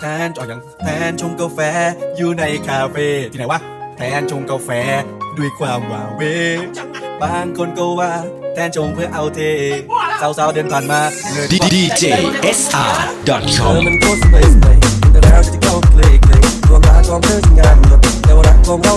แทนจอย่างแทนชงกาแฟอยู่ในคาเฟ่ที่ไหนวะแทนชงกาแฟด้วยความว่าเว บางคนก็ว่า แทนชงเพื่อเอาเทสาวๆเดินผ่านมาเงิน DJ SR เธ com อมันโคตรสเปซเลยแต่แล้วจะเข้าคลิกเลยความรักขอมเธอทำงานหมแต่ว่ารักของเรา